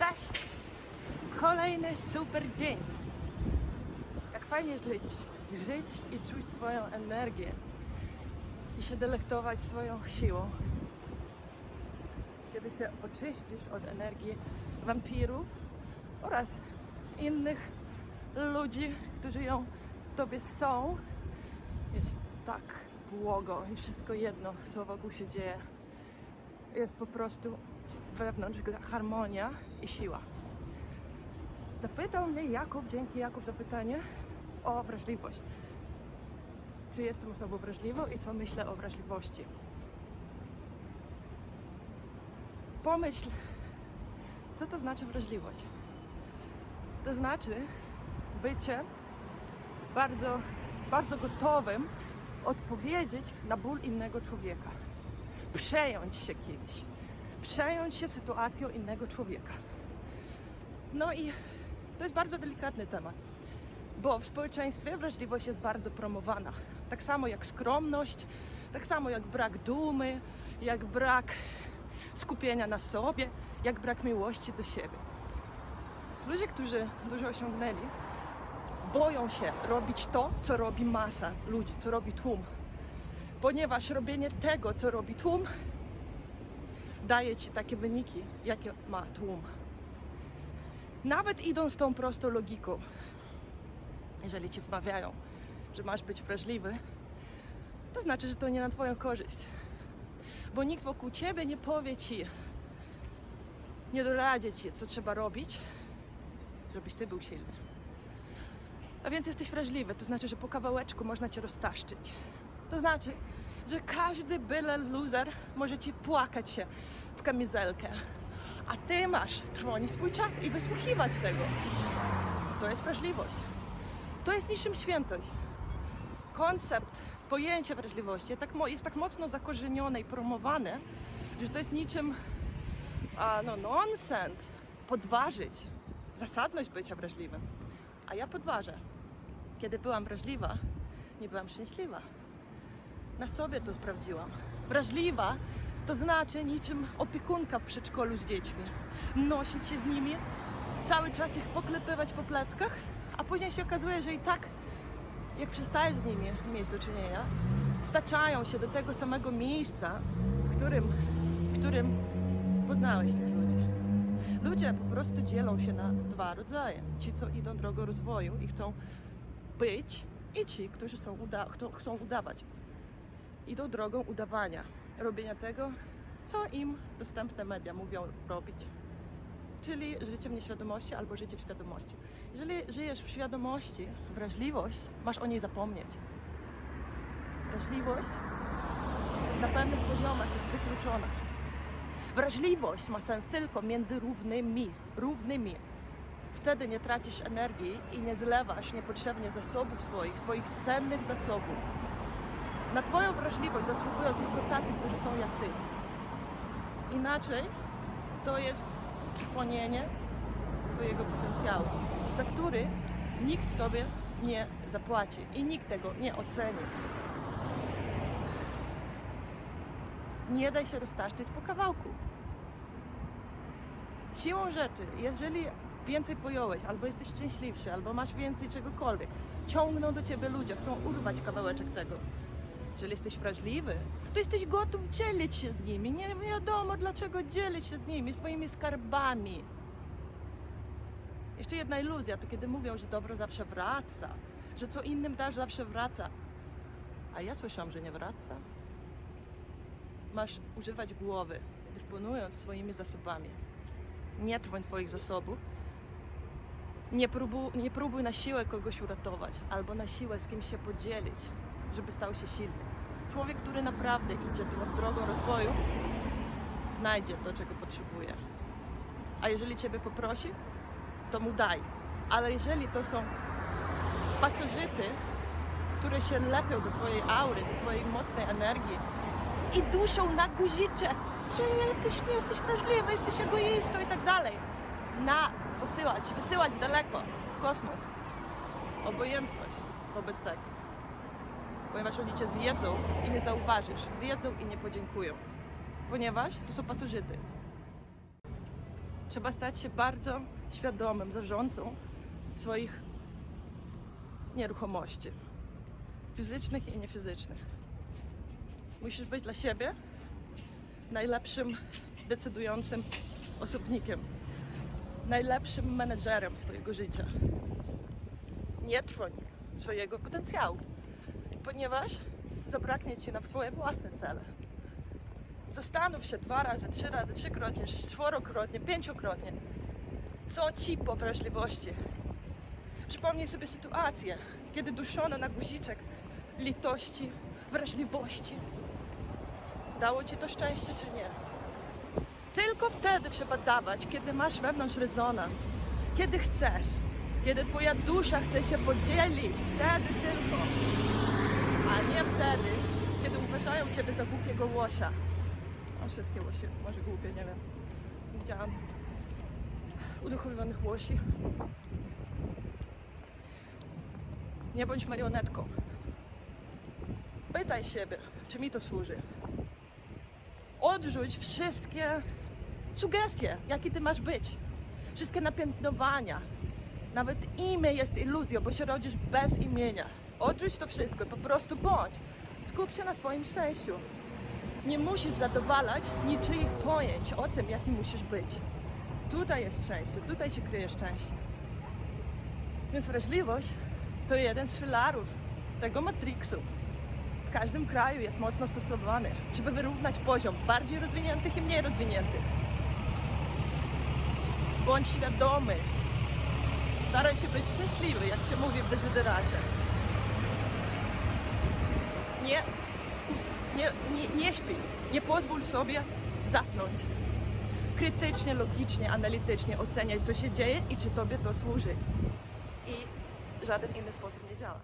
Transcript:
Cześć! Kolejny super dzień. Jak fajnie żyć. Żyć i czuć swoją energię. I się delektować swoją siłą. Kiedy się oczyścisz od energii wampirów oraz innych ludzi, którzy ją tobie są, jest tak błogo i wszystko jedno, co wokół się dzieje. Jest po prostu wewnątrz harmonia i siła. Zapytał mnie Jakub, dzięki Jakub za pytanie o wrażliwość. Czy jestem osobą wrażliwą i co myślę o wrażliwości? Pomyśl, co to znaczy wrażliwość? To znaczy bycie bardzo, bardzo gotowym odpowiedzieć na ból innego człowieka. Przejąć się kimś. Przejąć się sytuacją innego człowieka. No i to jest bardzo delikatny temat, bo w społeczeństwie wrażliwość jest bardzo promowana. Tak samo jak skromność, tak samo jak brak dumy, jak brak skupienia na sobie, jak brak miłości do siebie. Ludzie, którzy dużo osiągnęli, boją się robić to, co robi masa ludzi, co robi tłum. Ponieważ robienie tego, co robi tłum, daje ci takie wyniki, jakie ma tłum. Nawet idąc tą prostą logiką, jeżeli ci wmawiają, że masz być wrażliwy, to znaczy, że to nie na twoją korzyść. Bo nikt wokół ciebie nie powie ci, nie doradzi ci, co trzeba robić, żebyś ty był silny. A więc jesteś wrażliwy, to znaczy, że po kawałeczku można cię roztaszczyć. To znaczy, że każdy byle loser może ci płakać się w kamizelkę. A ty masz trwonić swój czas i wysłuchiwać tego. To jest wrażliwość. To jest niczym świętość. Koncept, pojęcie wrażliwości jest tak, tak mocno zakorzenione i promowane, że to jest niczym a, no, nonsens podważyć zasadność bycia wrażliwym. A ja podważę. Kiedy byłam wrażliwa, nie byłam szczęśliwa. Na sobie to sprawdziłam. Wrażliwa to znaczy niczym opiekunka w przedszkolu z dziećmi. Nosić się z nimi, cały czas ich poklepywać po pleckach, a później się okazuje, że i tak, jak przestajesz z nimi mieć do czynienia, staczają się do tego samego miejsca, w którym, w którym poznałeś tych ludzi. Ludzie po prostu dzielą się na dwa rodzaje. Ci, co idą drogą rozwoju i chcą być, i ci, którzy są uda- chcą udawać. Idą drogą udawania, robienia tego, co im dostępne media mówią robić. Czyli życie w nieświadomości albo życie w świadomości. Jeżeli żyjesz w świadomości, wrażliwość, masz o niej zapomnieć. Wrażliwość na pewnych poziomach jest wykluczona. Wrażliwość ma sens tylko między równymi, równymi. Wtedy nie tracisz energii i nie zlewasz niepotrzebnie zasobów swoich, swoich cennych zasobów. Na Twoją wrażliwość zasługują tylko tacy, którzy są jak Ty. Inaczej to jest trwonienie swojego potencjału, za który nikt Tobie nie zapłaci i nikt tego nie oceni. Nie daj się roztaszczyć po kawałku. Siłą rzeczy, jeżeli więcej pojąłeś, albo jesteś szczęśliwszy, albo masz więcej czegokolwiek, ciągną do ciebie ludzie, chcą urwać kawałeczek tego. Jeżeli jesteś wrażliwy, to jesteś gotów dzielić się z nimi. Nie wiadomo dlaczego dzielić się z nimi swoimi skarbami. Jeszcze jedna iluzja to kiedy mówią, że dobro zawsze wraca, że co innym dasz zawsze wraca. A ja słyszałam, że nie wraca. Masz używać głowy, dysponując swoimi zasobami. Nie trwoń swoich zasobów. Nie próbuj, nie próbuj na siłę kogoś uratować albo na siłę z kimś się podzielić, żeby stał się silny. Człowiek, który naprawdę idzie tą drogą rozwoju, znajdzie to, czego potrzebuje. A jeżeli Ciebie poprosi, to mu daj. Ale jeżeli to są pasożyty, które się lepią do Twojej aury, do Twojej mocnej energii i duszą na guziczek, czy jesteś, nie jesteś wrażliwy, jesteś egoistą i tak dalej. Na posyłać, wysyłać daleko, w kosmos. Obojętność wobec tego. Ponieważ oni Cię zjedzą i nie zauważysz. Zjedzą i nie podziękują. Ponieważ to są pasożyty. Trzeba stać się bardzo świadomym zarządcą swoich nieruchomości fizycznych i niefizycznych. Musisz być dla siebie najlepszym decydującym osobnikiem, najlepszym menedżerem swojego życia. Nie trwoń swojego potencjału, ponieważ zabraknie ci na swoje własne cele. Zastanów się dwa razy, trzy razy, trzykrotnie, czworokrotnie, pięciokrotnie, co ci po wrażliwości. Przypomnij sobie sytuację, kiedy duszono na guziczek litości, wrażliwości. Dało ci to szczęście czy nie? Tylko wtedy trzeba dawać, kiedy masz wewnątrz rezonans, kiedy chcesz, kiedy twoja dusza chce się podzielić, wtedy tylko, a nie wtedy, kiedy uważają ciebie za głupiego łosia. A wszystkie łosie, może głupie, nie wiem. Widziałam uduchowionych łosi. Nie bądź marionetką. Pytaj siebie, czy mi to służy. Odrzuć wszystkie sugestie, jakie ty masz być. Wszystkie napiętnowania. Nawet imię jest iluzją, bo się rodzisz bez imienia. Odrzuć to wszystko, po prostu bądź. Skup się na swoim szczęściu. Nie musisz zadowalać niczyich pojęć o tym, jaki musisz być. Tutaj jest szczęście, tutaj się kryje szczęście. Więc wrażliwość to jeden z filarów tego matriksu. W każdym kraju jest mocno stosowany, żeby wyrównać poziom bardziej rozwiniętych i mniej rozwiniętych. Bądź świadomy. Staraj się być szczęśliwy, jak się mówi w dezyderacie. Nie, nie, nie, nie śpi. Nie pozwól sobie zasnąć. Krytycznie, logicznie, analitycznie oceniaj, co się dzieje i czy tobie to służy. I żaden inny sposób nie działa.